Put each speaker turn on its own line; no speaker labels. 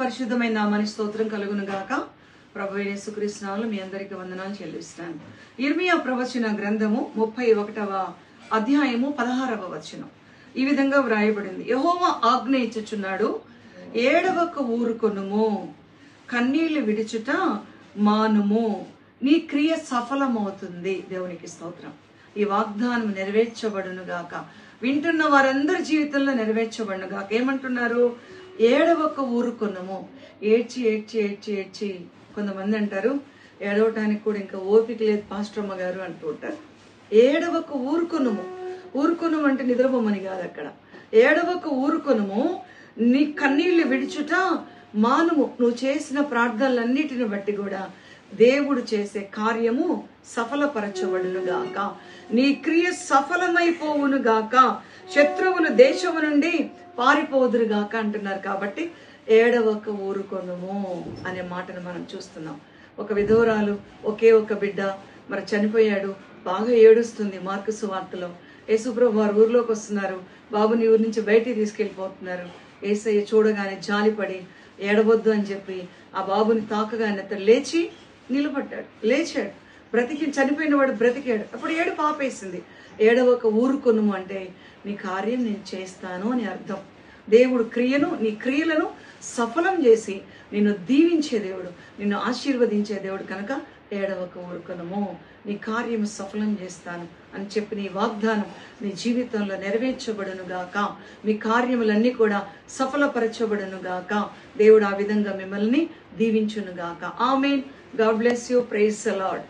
పరిశుద్ధమైన నామాని స్తోత్రం కలుగును గాక. ప్రభు యేసుకృష్ణాలు మీ అందరికి వందనాలు చెల్లిస్తాను ఇర్మియా ప్రవచన గ్రంథము ముప్పై ఒకటవ అధ్యాయము పదహారవ వచనం. ఈ విధంగా వ్రాయబడింది. యహోవా ఆజ్ఞ ఇచ్చుచున్నాడు ఏడవక ఊరుకొనుము కన్నీళ్ళు విడిచుట మానుము. నీ క్రియ సఫలమవుతుంది. దేవునికి స్తోత్రం. ఈ వాగ్దానం నెరవేర్చబడును గాక. వింటున్న వారందరి జీవితంలో నెరవేర్చబడును గాక. ఏమంటున్నారు? ఏడవక ఊరుకున్నాము ఏడ్చి ఏడ్చి ఏడ్చి ఏడ్చి కొంతమంది అంటారు ఏడవటానికి కూడా ఇంకా ఓపిక లేదు పాస్టమ్మ గారు అంటూ ఉంటారు. ఏడవక ఊరుకునుము ఊరుకునము అంటే నిద్రపోమని కాదు అక్కడ. ఏడవక ఊరుకునము నీ కన్నీళ్ళు విడిచుట మానుము. నువ్వు చేసిన ప్రార్థనలన్నిటిని బట్టి కూడా దేవుడు చేసే కార్యము సఫలపరచబడును గాక నీ క్రియ సఫలమైపోవును గాక శత్రువులు దేశము నుండి పారిపోదురు గాక అంటున్నారు కాబట్టి ఏడవక ఊరుకొనుము అనే మాటను మనం చూస్తున్నాం. ఒక విధవరాలు ఒకే ఒక బిడ్డ మరి చనిపోయాడు బాగా ఏడుస్తుంది మార్కు సువార్తలో. యేసుప్రభు వారు ఊర్లోకి వస్తున్నారు బాబుని ఊరి నుంచి బయటికి తీసుకెళ్ళిపోతున్నారు. ఏసయ్య చూడగానే జాలిపడి ఏడవద్దు అని చెప్పి ఆ బాబుని తాకగానే అతను లేచి నిలబడ్డాడు లేచాడు. బ్రతికి చనిపోయిన వాడు బ్రతికాడు. అప్పుడు ఏడు పాపేసింది. ఏడవక ఊరుకును అంటే నీ కార్యం నేను చేస్తాను అని అర్థం. దేవుడు క్రియను నీ క్రియలను సఫలం చేసి నిన్ను దీవించే దేవుడు నిన్ను ఆశీర్వదించే దేవుడు కనుక ఏడవక ఊరుకునము. నీ కార్యము సఫలం చేస్తాను అని చెప్పి నీ వాగ్దానం నీ జీవితంలో నెరవేర్చబడును గాక. మీ కార్యములన్నీ కూడా సఫలపరచబడును గాక. దేవుడు ఆ విధంగా మిమ్మల్ని దీవించును గాక. Amen. God bless you. Praise the Lord